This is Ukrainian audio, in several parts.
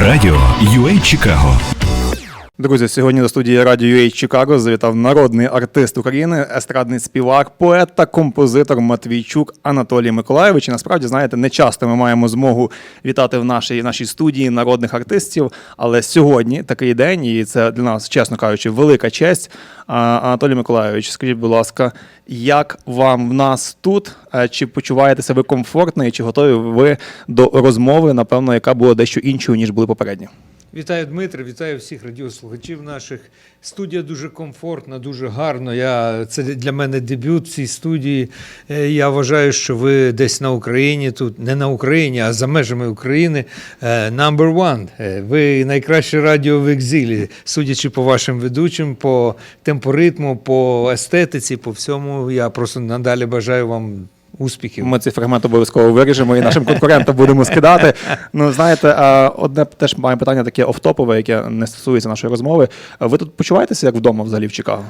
Радіо UA Чикаго. Друзі, сьогодні до студії Радіо UA Чикаго завітав народний артист України, естрадний співак, поет та композитор Матвійчук Анатолій Миколайович. І насправді, знаєте, не часто ми маємо змогу вітати в нашій нашій студії народних артистів. Але сьогодні такий день, і це для нас, чесно кажучи, велика честь. Анатолій Миколайович, скажіть, будь ласка, як вам в нас тут? Чи почуваєтеся ви комфортно і чи готові ви до розмови, напевно, яка була дещо іншою, ніж були попередні? Вітаю Дмитре, вітаю всіх радіослухачів наших. Студія дуже комфортна, дуже гарно. Я, це для мене дебют в цій студії. Е, Я вважаю, що ви десь на Україні, тут не на Україні, а за межами України. е, Number one. Е, Ви найкраще радіо в екзилі, судячи по вашим ведучим, по темпоритму, по естетиці, по всьому. Я просто надалі бажаю вам успіхів. Ми цей фрагмент обов'язково виріжемо і нашим конкурентам будемо скидати. Ну, знаєте, одне теж має питання таке офтопове, яке не стосується нашої розмови. Ви тут почуваєтеся як вдома взагалі в Чикаго?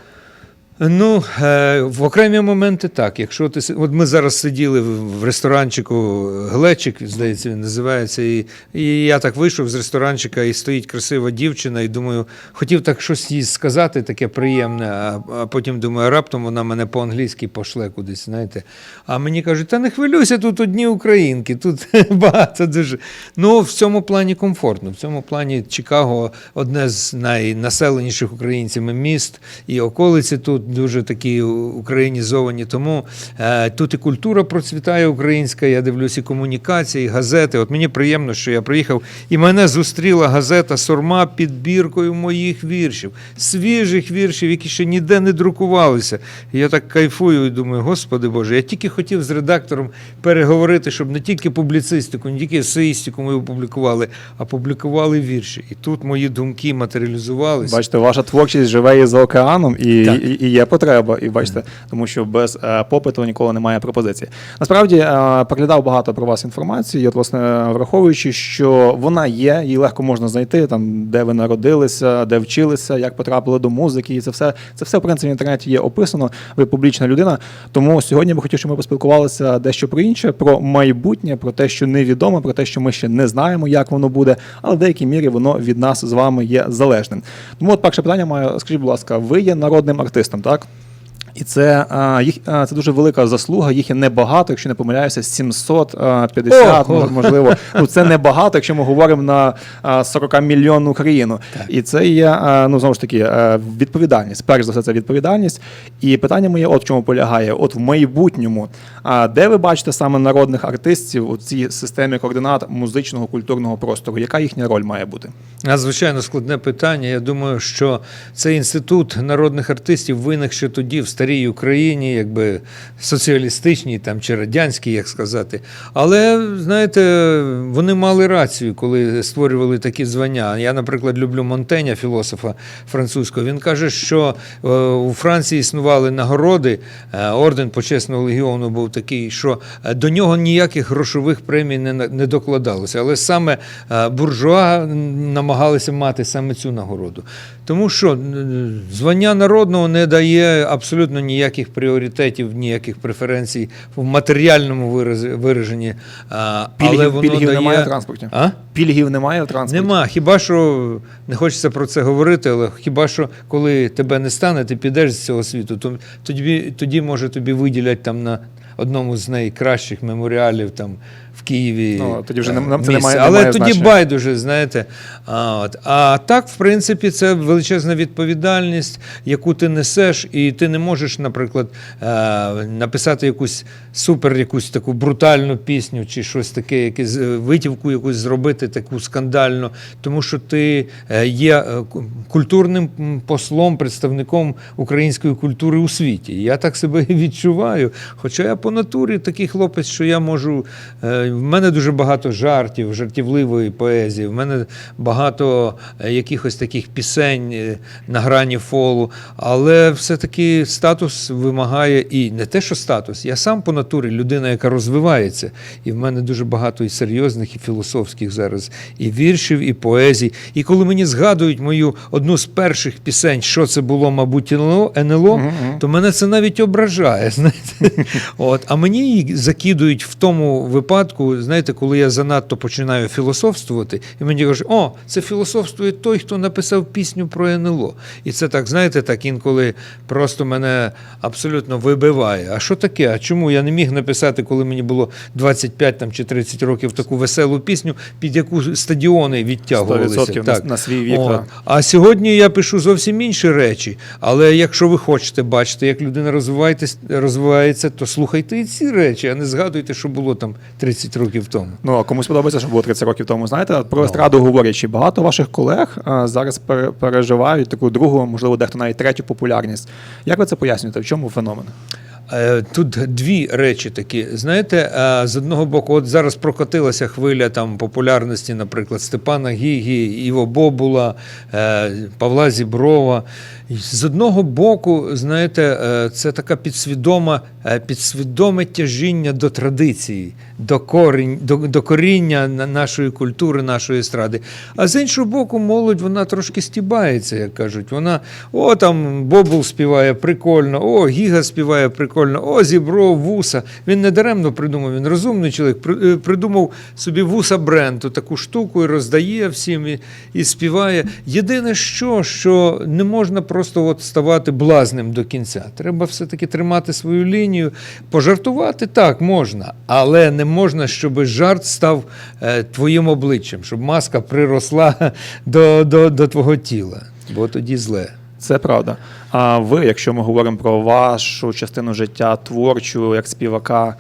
Ну, е, в окремі моменти так. Якщо ти от ми зараз сиділи в ресторанчику Глечик, здається, він називається, і, і я так вийшов з ресторанчика, і стоїть красива дівчина, і думаю, хотів так щось їй сказати, таке приємне, а потім думаю, раптом вона мене по-англійськи пошле кудись, знаєте. А мені кажуть, та не хвилюйся, тут одні українки, тут багато дуже. Ну, в цьому плані комфортно. В цьому плані Чикаго одне з найнаселеніших українцями міст, і околиці тут дуже такі українізовані. Тому е, тут і культура процвітає українська, я дивлюся, і комунікації, і газети. От мені приємно, що я приїхав, і мене зустріла газета Сурма підбіркою моїх віршів, свіжих віршів, які ще ніде не друкувалися. Я так кайфую і думаю, господи Боже, я тільки хотів з редактором переговорити, щоб не тільки публіцистику, не тільки есеїстику ми опублікували, а публікували вірші. І тут мої думки матеріалізувалися. Бачите, ваша творчість живе і за океаном, і, і, і є потреба. І бачите, тому що без е, попиту ніколи немає пропозиції. Насправді е, переглядав багато про вас інформації. і От, власне, враховуючи, що вона є, її легко можна знайти, там де ви народилися, де вчилися, як потрапили до музики, і це все це все в принципі в інтернеті є описано. Ви публічна людина. Тому сьогодні би хотів, щоб ми поспілкувалися дещо про інше, про майбутнє, про те, що невідомо, про те, що ми ще не знаємо, як воно буде, але в деякій мірі воно від нас з вами є залежним. Тому от перше питання маю, скажіть, будь ласка, ви є народним артистом, так? І це, а, їх, а, це дуже велика заслуга, їх є небагато, якщо не помиляюся, 750, Ого. можливо. Ну, це небагато, якщо ми говоримо на 40 мільйонну країну. І це є, ну, знову ж таки, відповідальність. Перш за все, це відповідальність. І питання моє от в чому полягає. От в майбутньому, а, де ви бачите саме народних артистів у цій системі координат музичного культурного простору? Яка їхня роль має бути? Надзвичайно складне питання. Я думаю, що цей інститут народних артистів виник ще тоді, в старій Україні, якби соціалістичній там чи радянській, як сказати. Але знаєте, вони мали рацію, коли створювали такі звання. Я, наприклад, люблю Монтеня, філософа французького. Він каже, що е, у Франції існували нагороди. е, Орден почесного легіону був такий, що е, до нього ніяких грошових премій не, докладалося. Але саме буржуа намагалися мати саме цю нагороду. Тому що звання народного не дає абсолютно ніяких пріоритетів, ніяких преференцій в матеріальному вираженні. А, але Пільгів, воно пільгів дає... немає в транспорті? А? Пільгів немає в транспорті? Нема. Хіба що не хочеться про це говорити, але хіба що коли тебе не стане, ти підеш з цього світу, то тоді, тоді може тобі виділять там на одному з найкращих меморіалів там в Києві. Ну, тоді вже е, нам- це не місце. має- Але немає тоді значення. байдуже, знаєте. А, от. а так, в принципі, це величезна відповідальність, яку ти несеш, і ти не можеш, наприклад, е, написати якусь супер, якусь таку брутальну пісню, чи щось таке, якесь е, витівку якусь зробити, таку скандальну, тому що ти е, є е, культурним послом, представником української культури у світі. Я так себе відчуваю. Хоча я по натурі такий хлопець, що я можу. В мене дуже багато жартів, жартівливої поезії. В мене багато е, якихось таких пісень е, на грані фолу. Але все-таки статус вимагає і не те, що статус. Я сам по натурі людина, яка розвивається. І в мене дуже багато і серйозних, і філософських зараз, і віршів, і поезій. І коли мені згадують мою одну з перших пісень, що це було, мабуть, НЛО, НЛО то мене це навіть ображає. Знаєте? От. А мені її закидують в тому випадку. Випадку, знаєте, коли я занадто починаю філософствувати, і мені кажуть, о, це філософствує той, хто написав пісню про НЛО. І це так, знаєте, так інколи просто мене абсолютно вибиває. А що таке? А чому я не міг написати, коли мені було 25 там, чи 30 років, таку веселу пісню, під яку стадіони відтягувалися? 100% на- на свій вік. А сьогодні я пишу зовсім інші речі. Але якщо ви хочете бачити, як людина розвивається, розвивається, то слухайте і ці речі, а не згадуйте, що було там 30 років тому. Ну, а комусь подобається, що було 30 років тому. Знаєте, Ну. про естраду говорячи, багато ваших колег а, зараз пере- переживають таку другу, можливо, дехто навіть третю популярність. Як ви це пояснюєте? В чому феномен? Е, Тут дві речі такі. Знаєте, е, з одного боку, от зараз прокотилася хвиля там популярності, наприклад, Степана Гігі, Іво Бобула, е, Павла Зіброва. З одного боку, знаєте, е, це така підсвідома, е, підсвідоме тяжіння до традиції, до, корінь, до, до коріння нашої культури, нашої естради. А з іншого боку, молодь вона трошки стібається, як кажуть. Вона о, там Бобул співає прикольно, о, Гіга співає прикольно, о, Зібров, вуса. Він не даремно придумав, він розумний чоловік. е, Придумав собі вуса бренд, таку штуку і роздає всім і, і співає. Єдине, що, що не можна просто от ставати блазним до кінця. Треба все-таки тримати свою лінію. Пожартувати так можна, але не можна, щоб жарт став е, твоїм обличчям, щоб маска приросла до, до, до твого тіла, бо тоді зле. Це правда. А ви, якщо ми говоримо про вашу частину життя творчу, як співака,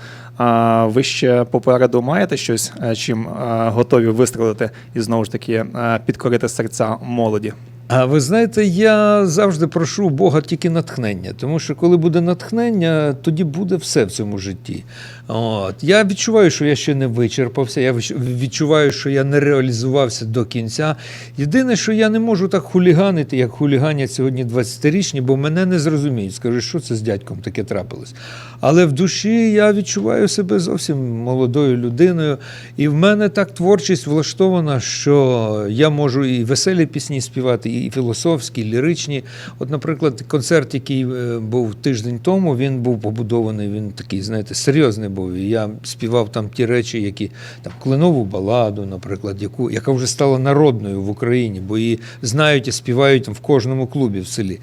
ви ще попереду маєте щось, е, чим е, готові вистрелити і знову ж таки підкорити серця молоді? А ви знаєте, я завжди прошу у Бога тільки натхнення, тому що коли буде натхнення, тоді буде все в цьому житті. От. Я відчуваю, що я ще не вичерпався, я відчуваю, що я не реалізувався до кінця. Єдине, що я не можу так хуліганити, як хуліганять сьогодні 20-річні, бо мене не зрозуміють. Скажуть, що це з дядьком таке трапилось. Але в душі я відчуваю себе зовсім молодою людиною, і в мене так творчість влаштована, що я можу і веселі пісні співати, і філософські, і ліричні. От, наприклад, концерт, який е, був тиждень тому, він був побудований, він такий, знаєте, серйозний був. І я співав там ті речі, які там кленову баладу, наприклад, яку, яка вже стала народною в Україні, бо її знають і співають там в кожному клубі в селі.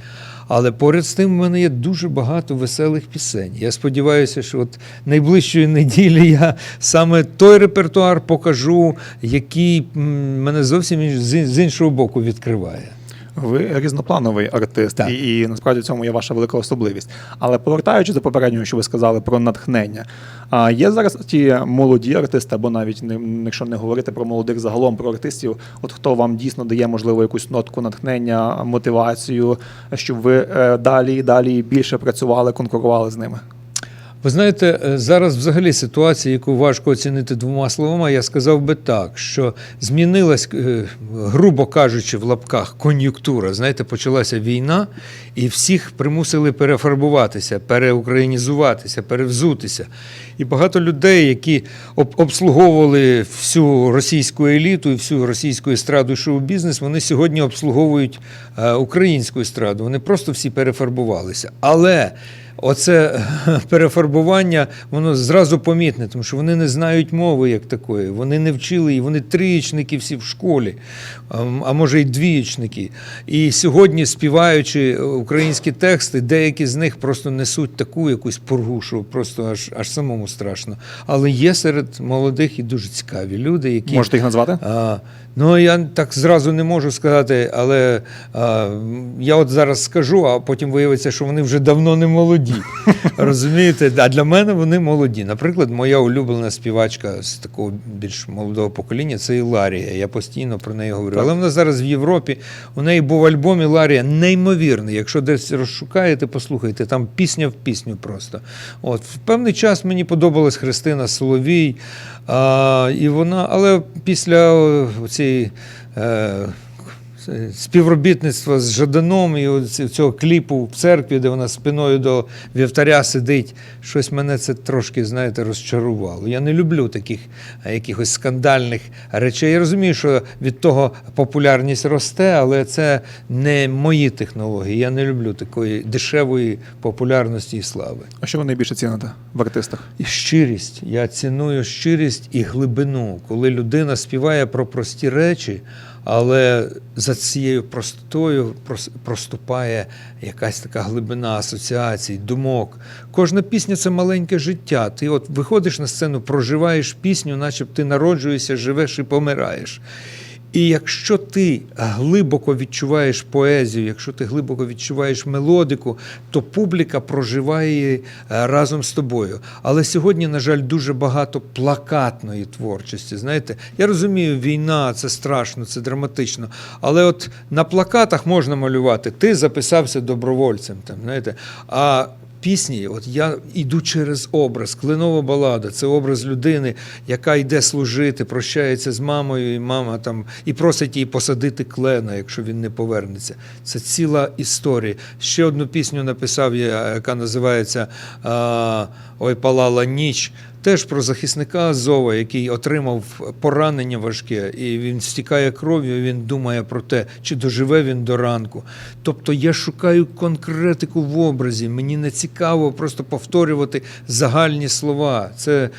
Але поряд з тим в мене є дуже багато веселих пісень. Я сподіваюся, що от найближчої неділі я саме той репертуар покажу, який мене зовсім з іншого боку відкриває. Ви різноплановий артист, Так. і, і насправді в цьому є ваша велика особливість. Але повертаючись до попереднього, що ви сказали про натхнення, а є зараз ті молоді артисти, або навіть не якщо не говорити про молодих загалом про артистів, от хто вам дійсно дає можливо якусь нотку натхнення, мотивацію, щоб ви е, далі і далі більше працювали, конкурували з ними. Ви знаєте, е, зараз взагалі ситуація, яку важко оцінити двома словами, я сказав би так, що змінилась, е, грубо кажучи, в лапках кон'юнктура. Знаєте, почалася війна, і всіх примусили перефарбуватися, переукраїнізуватися, перевзутися. І багато людей, які обслуговували всю російську еліту і всю російську естраду шоу-бізнес, вони сьогодні обслуговують е, українську естраду. Вони просто всі перефарбувалися. Але Оце перефарбування, воно зразу помітне, тому що вони не знають мови як такої, вони не вчили її, вони трієчники всі в школі, а а може й двієчники. І сьогодні, співаючи українські тексти, деякі з них просто несуть таку якусь пургу, що просто аж, аж самому страшно. Але є серед молодих і дуже цікаві люди, які Можете їх назвати? а, ну, я так зразу не можу сказати, але а, я от зараз скажу, а потім виявиться, що вони вже давно не молоді. Розумієте? А для мене вони молоді. Наприклад, моя улюблена співачка з такого більш молодого покоління це Іларія. Я постійно про неї говорю. Але вона зараз в Європі. У неї був альбом Іларія неймовірний. Якщо десь розшукаєте, послухайте, там пісня в пісню просто. От, в певний час мені подобалась Христина Соловій. А, і вона, але після цієї е, співробітництво з Жаданом і цього кліпу в церкві, де вона спиною до вівтаря сидить, щось мене це трошки, знаєте, розчарувало. Я не люблю таких е, якихось скандальних речей. Я розумію, що від того популярність росте, але це не мої технології. Я не люблю такої дешевої популярності і слави. А що ви найбільше ціните в артистах? Щирість. Я ціную щирість і глибину, коли людина співає про прості речі, але за цією простотою прос- проступає якась така глибина асоціацій, думок. Кожна пісня це маленьке життя. Ти от виходиш на сцену, проживаєш пісню, наче ти народжуєшся, живеш і помираєш. І якщо ти глибоко відчуваєш поезію, якщо ти глибоко відчуваєш мелодику, то публіка проживає е, разом з тобою. Але сьогодні, на жаль, дуже багато плакатної творчості. Знаєте, я розумію, війна це страшно, це драматично. Але от на плакатах можна малювати. Ти записався добровольцем. Там, знаєте, а пісні, от я йду через образ, клинова балада. Це образ людини, яка йде служити, прощається з мамою, і мама там і просить її посадити клена, якщо він не повернеться. Це ціла історія. Ще одну пісню написав я, яка називається Ой, палала ніч. Теж про захисника Азова, який отримав поранення важке, і він стікає кров'ю, він думає про те, чи доживе він до ранку. Тобто я шукаю конкретику в образі. Мені не цікаво просто повторювати загальні слова. Це,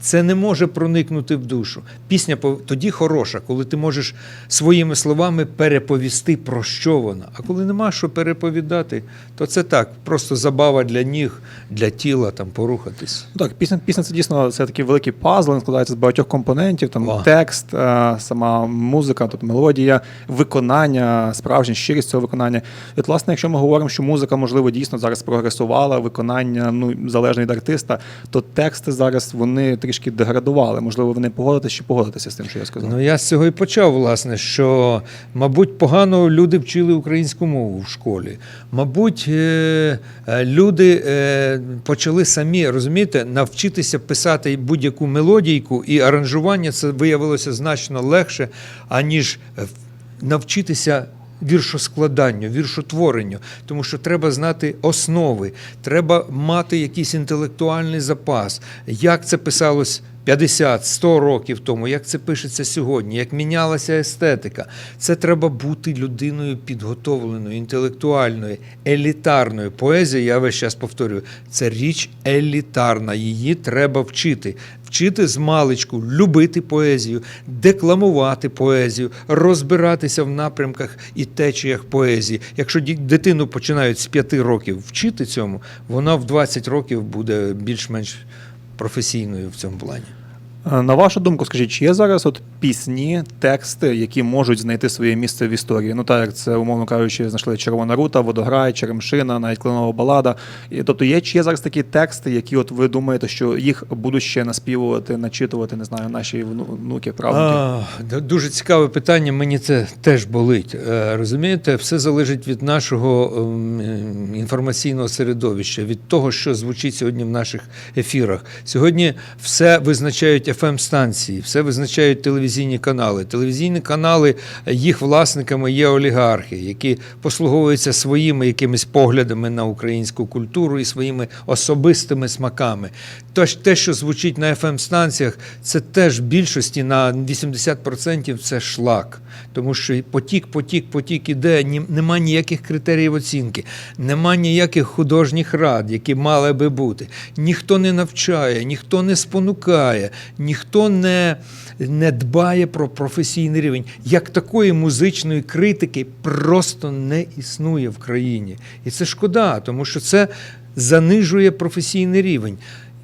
це не може проникнути в душу. Пісня тоді хороша, коли ти можеш своїми словами переповісти, про що вона. А коли нема що переповідати, то це так, просто забава для ніг, для тіла там порухатись. Так, пісня, пісня це дійсно це такий великий пазл, він складається з багатьох компонентів, там О. текст, е, сама музика, тобто мелодія, виконання, справжня щирість цього виконання. І от, власне, якщо ми говоримо, що музика, можливо, дійсно зараз прогресувала, виконання ну, залежно від артиста, то тексти зараз вони трішки деградували. Можливо, ви не погодитесь чи погодитеся з тим, що я сказав. Ну я з цього і почав, власне, що, мабуть, погано люди вчили українську мову в школі. Мабуть, е, е, люди е, почали самі розумієте, навчитися писати будь-яку мелодійку, і аранжування це виявилося значно легше, аніж навчитися. Віршоскладанню, віршотворенню, тому що треба знати основи, треба мати якийсь інтелектуальний запас. Як це писалось 50-100 років тому, як це пишеться сьогодні, як мінялася естетика. Це треба бути людиною підготовленою, інтелектуальною, елітарною. Поезія, я весь час повторюю, це річ елітарна. Її треба вчити. Вчити з маличку, любити поезію, декламувати поезію, розбиратися в напрямках і течіях поезії. Якщо дитину починають з 5 років вчити цьому, вона в 20 років буде більш-менш професійною в цьому плані. Е, На вашу думку, скажіть, чи є зараз от пісні, тексти, які можуть знайти своє місце в історії? Ну так, як це, умовно кажучи, знайшли Червона рута, водограй, Черемшина, навіть Кленова балада. І, тобто є, чи є зараз такі тексти, які от ви думаєте, що їх будуть ще наспівувати, начитувати, не знаю, наші внуки, правнуки? А, дуже цікаве питання. Мені це теж болить. Е, Розумієте, все залежить від нашого ем, інформаційного середовища, від того, що звучить сьогодні в наших ефірах. Сьогодні все визначають fm станції все визначають телевізійні канали. Телевізійні канали, їх власниками є олігархи, які послуговуються своїми якимись поглядами на українську культуру і своїми особистими смаками. Тож те, що звучить на fm станціях це теж в більшості на 80% це шлак. Тому що потік, потік, потік іде, нема ніяких критеріїв оцінки, нема ніяких художніх рад, які мали би бути. Ніхто не навчає, ніхто не спонукає, ніхто не, не дбає про професійний рівень. Як такої музичної критики просто не існує в країні. І це шкода, тому що це занижує професійний рівень.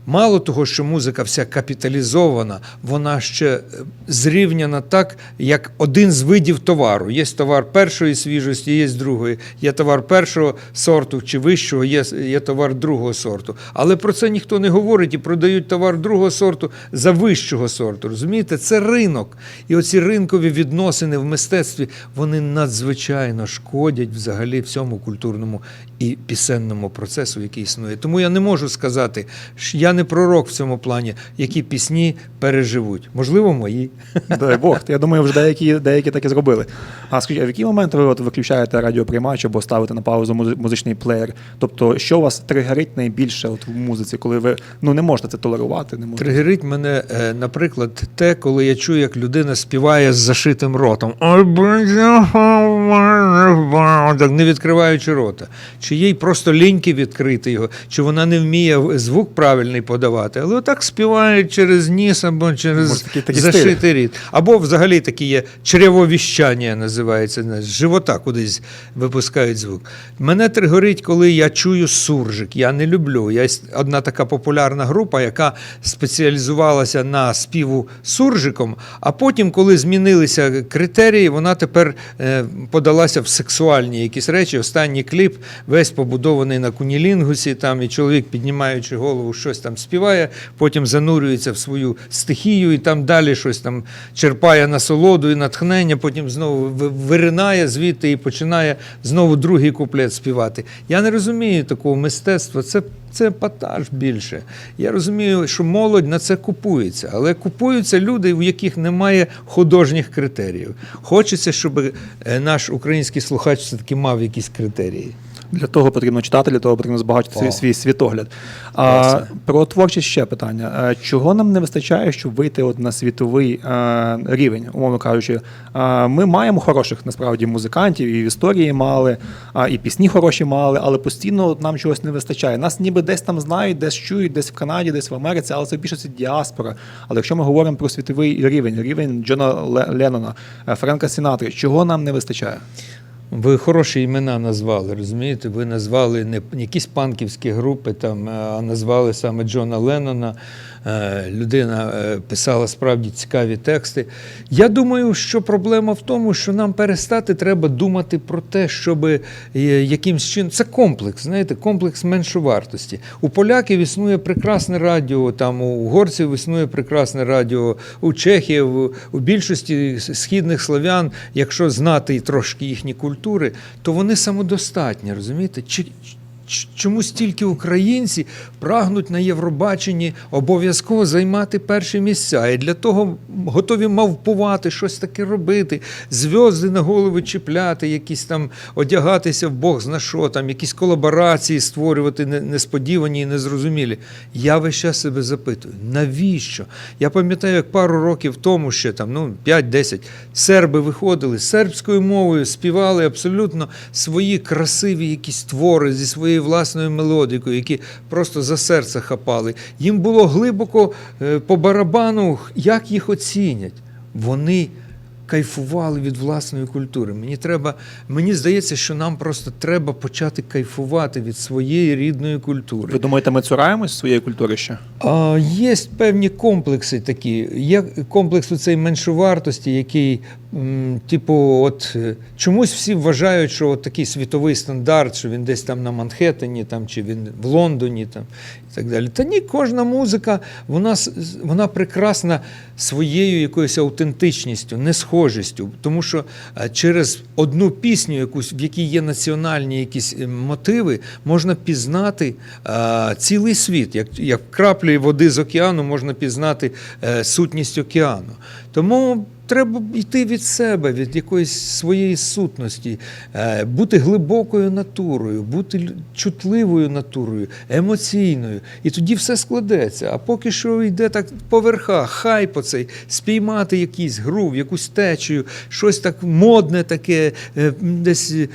Мало того, що музика вся капіталізована, вона ще е, зрівняна так, як один з видів товару. Є товар першої свіжості, є другої. Є товар першого сорту чи вищого, є, є товар другого сорту. Але про це ніхто не говорить і продають товар другого сорту за вищого сорту. Розумієте, це ринок. І оці ринкові відносини в мистецтві вони надзвичайно шкодять взагалі всьому культурному і пісенному процесу, який існує. Тому я не можу сказати, що я не пророк в цьому плані, які пісні переживуть. Можливо, мої. Дай Бог. Я думаю, вже деякі, деякі так і зробили. А скажіть, а в який момент ви от виключаєте радіоприймач або ставите на паузу музичний плеєр? Тобто, що вас тригерить найбільше от в музиці, коли ви ну не можете це толерувати? Не можете? Тригерить мене, е, наприклад, те, коли я чую, як людина співає з зашитим ротом. Так не відкриваючи рота. Чи їй просто ліньки відкрити його, чи вона не вміє звук правильний подавати, але отак співає через ніс або через Може, зашитий рід. Або взагалі такі є чревовіщання, називається, з живота кудись випускають звук. Мене тригорить, коли я чую суржик. Я не люблю. Є одна така популярна група, яка спеціалізувалася на співу суржиком, а потім, коли змінилися критерії, вона тепер е, подалася в сексуальні якісь речі. Останній кліп весь побудований на кунілінгусі, там і чоловік, піднімаючи голову, щось там співає, потім занурюється в свою стихію і там далі щось там черпає насолоду і натхнення, потім знову виринає звідти і починає знову другий куплет співати. Я не розумію такого мистецтва. Це, це епатаж більше. Я розумію, що молодь на це купується, але купуються люди, у яких немає художніх критеріїв. Хочеться, щоб е, наш український слухач все-таки мав якісь критерії. Для того потрібно читати, для того потрібно збагачити свій, свій світогляд. А, про творчість ще питання. Е, Чого нам не вистачає, щоб вийти от на світовий е, рівень, умовно кажучи, Е, ми маємо хороших насправді музикантів, і в історії мали, а, і пісні хороші мали, але постійно от нам чогось не вистачає. Нас ніби десь там знають, десь чують, десь в Канаді, десь в Америці, але це більше це діаспора. Але якщо ми говоримо про світовий рівень, рівень Джона Ле- Леннона, Френка Сінатри, чого нам не вистачає? Ви хороші імена назвали, розумієте? Ви назвали не якісь панківські групи, там, а назвали саме Джона Леннона. Е, Людина е, писала справді цікаві тексти. Я думаю, що проблема в тому, що нам перестати треба думати про те, щоб е, якимсь чином. Це комплекс, знаєте, комплекс меншовартості. У поляків існує прекрасне радіо, там у угорців існує прекрасне радіо, у чехів, у- більшості східних славян, якщо знати трошки їхні культури, то вони самодостатні, розумієте? Чому стільки українці прагнуть на Євробаченні обов'язково займати перші місця і для того готові мавпувати, щось таке робити, зв'язки на голови чіпляти, якісь там одягатися в Бог зна що, там якісь колаборації створювати несподівані і незрозумілі. Я весь час себе запитую, навіщо? Я пам'ятаю, як пару років тому ще там, ну 5-10, серби виходили сербською мовою, співали абсолютно свої красиві якісь твори зі своєю власною мелодикою, які просто за серце хапали. Їм було глибоко е, по барабану, як їх оцінять. Вони кайфували від власної культури. Мені треба, мені здається, що нам просто треба почати кайфувати від своєї рідної культури. Ви думаєте, ми цураємось своєї культури ще? Є певні комплекси такі. Є комплекс у цей меншовартості, який, типу, от е, чомусь всі вважають, що от такий світовий стандарт, що він десь там на Манхеттені, там, чи він в Лондоні там, і так далі. Та ні, кожна музика, вона, вона прекрасна своєю якоюсь аутентичністю, несхожістю. Тому що е, через одну пісню, якусь, в якій є національні якісь е, мотиви, можна пізнати е, цілий світ. Як, як краплі води з океану можна пізнати е, сутність океану. Тому треба йти від себе, від якоїсь своєї сутності, е, бути глибокою натурою, бути чутливою натурою, емоційною. І тоді все складеться. А поки що йде так по верхах, хайп оцей, спіймати якийсь грув, якусь течію, щось так модне таке, е, десь е,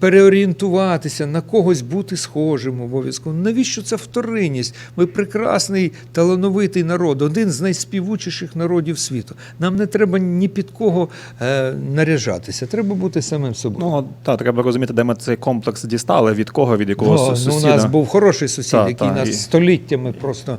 переорієнтуватися, на когось бути схожим обов'язково. Навіщо це вторинність? Ми прекрасний, талановитий народ, один з найспівучіших народів світу. Нам не треба ні під кого е, наряжатися, треба бути самим собою. Ну так, треба розуміти, де ми цей комплекс дістали, від кого, від якого Ну, су- ну, у нас був хороший сусід, Та, який та, нас і- століттями просто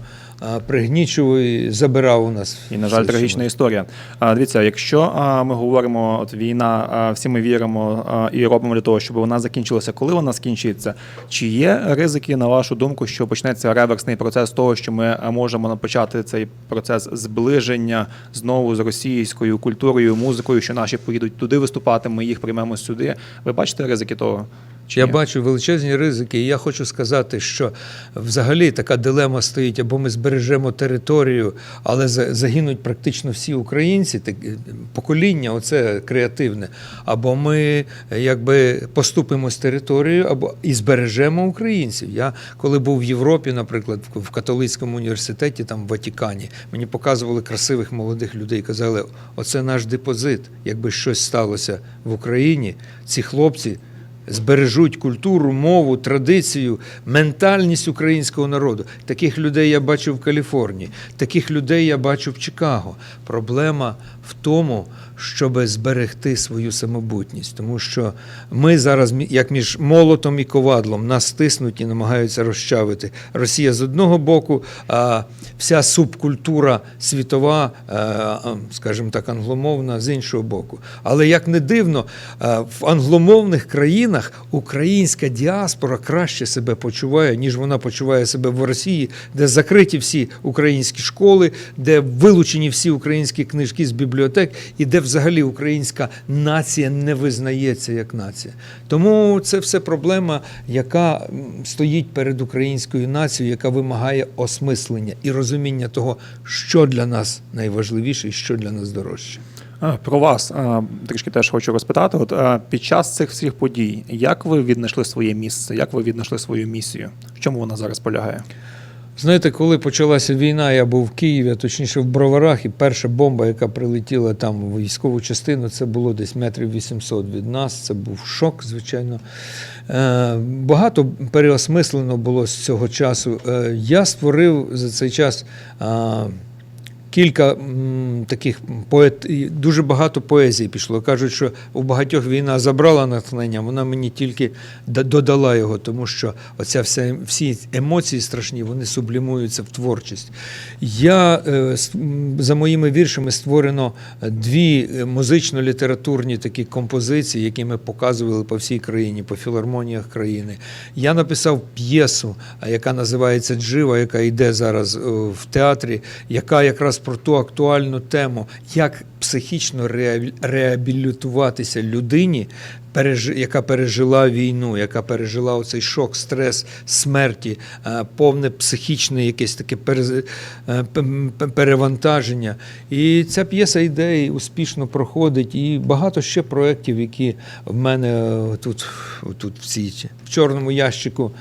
пригнічував і забирав у нас. І, на жаль, трагічна історія. А, дивіться, якщо ми говоримо, от війна, всі ми віримо і робимо для того, щоб вона закінчилася, коли вона скінчиться, чи є ризики, на вашу думку, що почнеться реверсний процес того, що ми можемо почати цей процес зближення знову з російською культурою, музикою, що наші поїдуть туди виступати, ми їх приймемо сюди. Ви бачите ризики того? Чи я ні? бачу величезні ризики, і я хочу сказати, що взагалі така дилема стоїть, або ми збережемо територію, але загинуть практично всі українці, так, е, покоління, оце креативне, або ми е, якби поступимо з територією, або і збережемо українців. Я коли був в Європі, наприклад, в- католицькому університеті, там в Ватикані, мені показували красивих молодих людей, казали, оце наш депозит. Якби щось сталося в Україні, ці хлопці збережуть культуру, мову, традицію, ментальність українського народу. Таких людей я бачу в Каліфорнії, таких людей я бачу в Чикаго. Проблема в тому, щоб зберегти свою самобутність, тому що ми зараз, як між молотом і ковадлом, нас стиснуть і намагаються розчавити. Росія з одного боку, а вся субкультура світова, е, скажімо так, англомовна з іншого боку. Але як не дивно, е, в англомовних країнах українська діаспора краще себе почуває, ніж вона почуває себе в Росії, де закриті всі українські школи, де вилучені всі українські книжки з бібліотек, і де взагалі українська нація не визнається як нація. Тому це все проблема, яка стоїть перед українською нацією, яка вимагає осмислення і розуміння того, що для нас найважливіше і що для нас дорожче. Про вас трішки теж хочу розпитати. От під час цих всіх подій, як ви віднайшли своє місце, як ви віднайшли свою місію? В чому вона зараз полягає? Знаєте, коли почалася війна, я був в Києві, а точніше в Броварах, і перша бомба, яка прилетіла там в військову частину, це було десь метрів 800 від нас. Це був шок, звичайно. Е, Багато переосмислено було з цього часу. Е, Я створив за цей час. Кілька м, таких поет, дуже багато поезії пішло. Кажуть, що у багатьох війна забрала натхнення, вона мені тільки додала його, тому що оця вся, всі емоції страшні, вони сублімуються в творчість. Я е, за моїми віршами створено дві е, музично-літературні такі композиції, які ми показували по всій країні, по філармоніях країни. Я написав п'єсу, яка називається Джива, яка йде зараз е, в театрі, яка якраз про ту актуальну тему, як психічно реабі- реабілітуватися людині, яка пережила війну, яка пережила оцей шок, стрес смерті, е, повне психічне якесь таке е, перевантаження. І ця п'єса йде і успішно проходить. І багато ще проєктів, які в мене е, тут, тут в, цій, в чорному ящику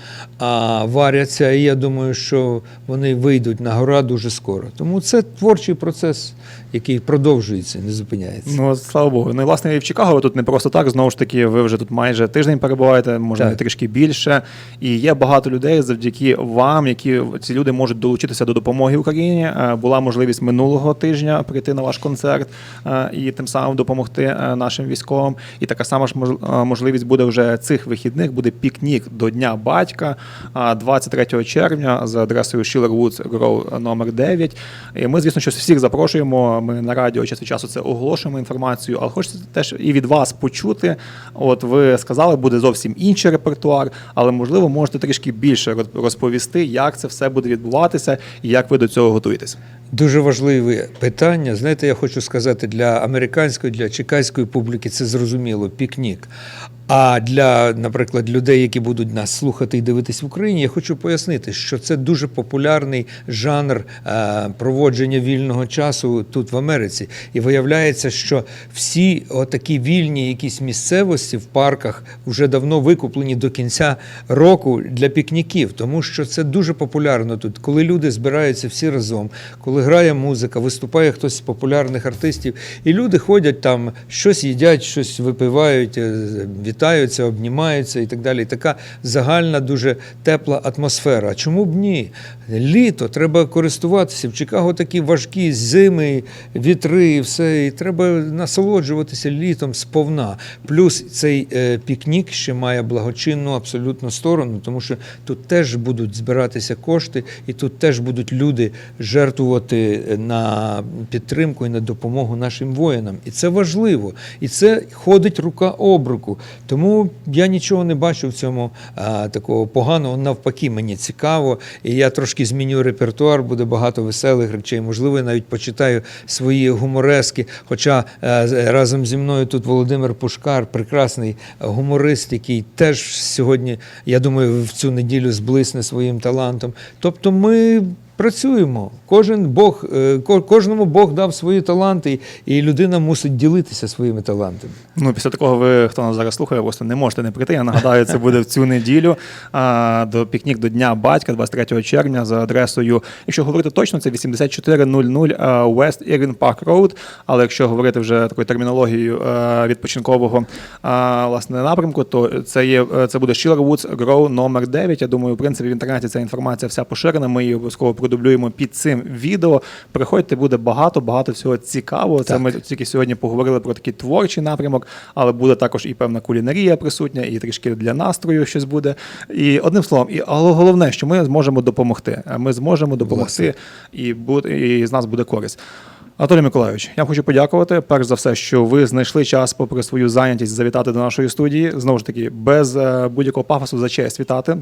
варяться. І я думаю, що вони вийдуть на гора дуже скоро. Тому це творчий процес, який продовжується, не зупиняється. Ну слава Богу. Ну і власне і в Чикаго ви тут не просто так. Знову ж таки, ви вже тут майже тиждень перебуваєте, може Так. не трішки більше. І є багато людей завдяки вам, які ці люди можуть долучитися до допомоги Україні. Е, Була можливість минулого тижня прийти на ваш концерт е, і тим самим допомогти е, нашим військовим. І така сама ж мож- можливість буде вже цих вихідних. Буде пікнік до Дня батька е, 23 червня за адресою Schiller Woods Grove номер 9. І ми, звісно, що всіх запрошуємо. Ми на радіо час від часу це оголошуємо інформацію, але хочеться теж і від вас почути. От ви сказали, буде зовсім інший репертуар, але можливо можете трішки більше розповісти, як це все буде відбуватися і як ви до цього готуєтесь. Дуже важливе питання. Знаєте, я хочу сказати для американської, для чекайської публіки це зрозуміло пікнік. А для, наприклад, людей, які будуть нас слухати і дивитись в Україні, я хочу пояснити, що це дуже популярний жанр е, проводження вільного часу тут в Америці. І виявляється, що всі отакі вільні якісь місцевості в парках вже давно викуплені до кінця року для пікніків, тому що це дуже популярно тут, коли люди збираються всі разом, коли грає музика, виступає хтось з популярних артистів, і люди ходять там, щось їдять, щось випивають, е, вітаються, обнімаються і так далі. Така загальна, дуже тепла атмосфера. А чому б ні? Літо треба користуватися. В Чикаго такі важкі зими, вітри, і все. І треба насолоджуватися літом сповна. Плюс цей е, пікнік ще має благочинну абсолютно сторону, тому що тут теж будуть збиратися кошти, і тут теж будуть люди жертвувати на підтримку і на допомогу нашим воїнам. І це важливо. І це ходить рука об руку. Тому я нічого не бачу в цьому а, такого поганого. Навпаки, мені цікаво. І я трошки зміню репертуар, буде багато веселих речей. Можливо, я навіть почитаю свої гуморески. Хоча е, з- разом зі мною тут Володимир Пушкар, прекрасний гуморист, який теж сьогодні, я думаю, в цю неділю зблисне своїм талантом. Тобто ми. Працюємо. Кожен Бог, е, ко- кожному Бог дав свої таланти, і людина мусить ділитися своїми талантами. Ну, після такого ви, хто нас зараз слухає, просто не можете не прийти. Я нагадаю, це буде в цю неділю до пікнік до Дня батька, 23 червня, за адресою, якщо говорити точно, це 8400 а, West Irving Park Road. Але якщо говорити вже такою термінологією відпочинкового а, власне напрямку, то це є е, це буде Schiller Woods Grow номер 9. Я думаю, в принципі, в інтернеті ця інформація вся поширена. Ми її обов'язково продублюємо під цим відео. Приходьте, буде багато, багато всього цікавого. Це Так. ми тільки сьогодні поговорили про такий творчий напрямок, але буде також і певна кулінарія присутня, і трішки для настрою щось буде. І одним словом, і але головне, що ми зможемо допомогти. Ми зможемо допомогти, і буде і з нас буде користь. Анатолій Миколайович, я хочу подякувати перш за все, що ви знайшли час, попри свою зайнятість, завітати до нашої студії. Знову ж таки, без е, будь-якого пафосу за честь вітати.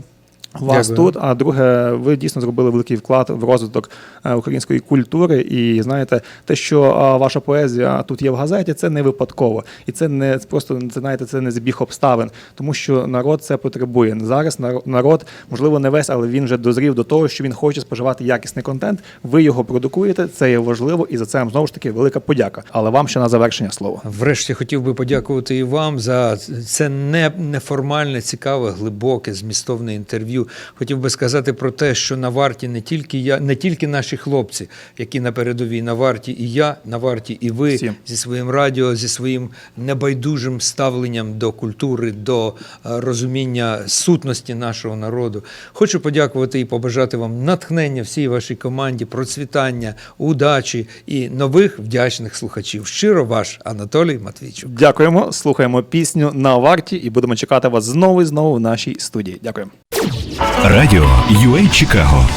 Вас Дякую. тут, а друге, ви дійсно зробили великий вклад в розвиток е, української культури. І знаєте, те, що е, ваша поезія тут є в газеті, це не випадково, і це не просто це знаєте, це не збіг обставин, тому що народ це потребує. Зараз нар- народ, можливо, не весь, але він вже дозрів до того, що він хоче споживати якісний контент. Ви його продукуєте, це є важливо, і за це знову ж таки велика подяка. Але вам ще на завершення слово. Врешті хотів би подякувати і вам за це не, неформальне, цікаве, глибоке, змістовне інтерв'ю. Хотів би сказати про те, що на варті не тільки я, не тільки наші хлопці, які на передовій на варті, і я на варті, і ви Всі. зі своїм радіо, зі своїм небайдужим ставленням до культури, до е, розуміння сутності нашого народу. Хочу подякувати і побажати вам натхнення всій вашій команді, процвітання, удачі і нових вдячних слухачів. Щиро ваш Анатолій Матвійчук. Дякуємо, слухаємо пісню на варті і будемо чекати вас знову і знову в нашій студії. Дякуємо. Радіо UA Чикаго